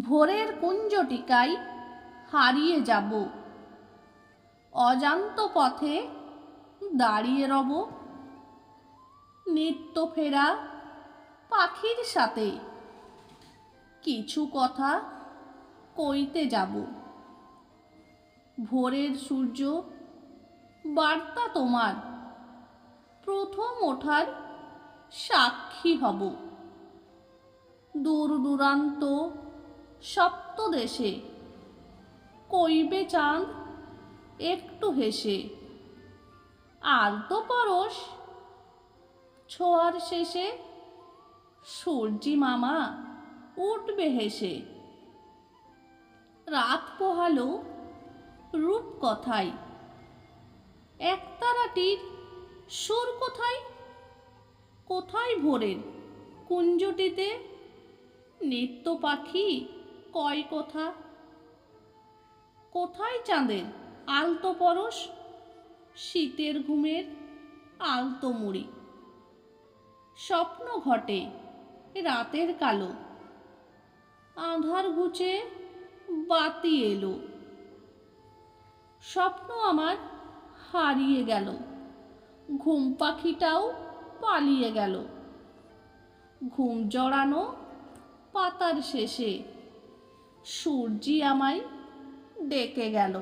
ভোরের কুঞ্জটিকায় হারিয়ে যাব। অজান্ত পথে দাঁড়িয়ে রব। নিত্য ফেরা পাখির সাথে কিছু কথা কইতে যাব। ভোরের সূর্য বার্তা তোমার। প্রথম ওঠার সাক্ষী হব। দূর দূরান্ত সপ্তদেশে কইবে চাঁদ? একটু হেসে। আলতো পরশ। ছোঁয়ার শেষে সূর্যি মামা উঠবে হেসে। রাত পোহালো রূপ কথায় একতারাটির সুর কোথায়? কোথায় ভোরের কুঞ্জটিতে নিত্য পাখি কয় কথা? কোথায় চাঁদের আলতো পরশ? শীতের ঘুমের আলতো মুড়ি। স্বপ্ন ঘটে রাতের কালো। আধার ঘুচে বাতি এলো। স্বপ্ন আমার হারিয়ে গেল। ঘুম পাখিটাও পালিয়ে গেল। ঘুম জড়ানো পাতার শেষে সূর্যি আমায় ডেকে গেল।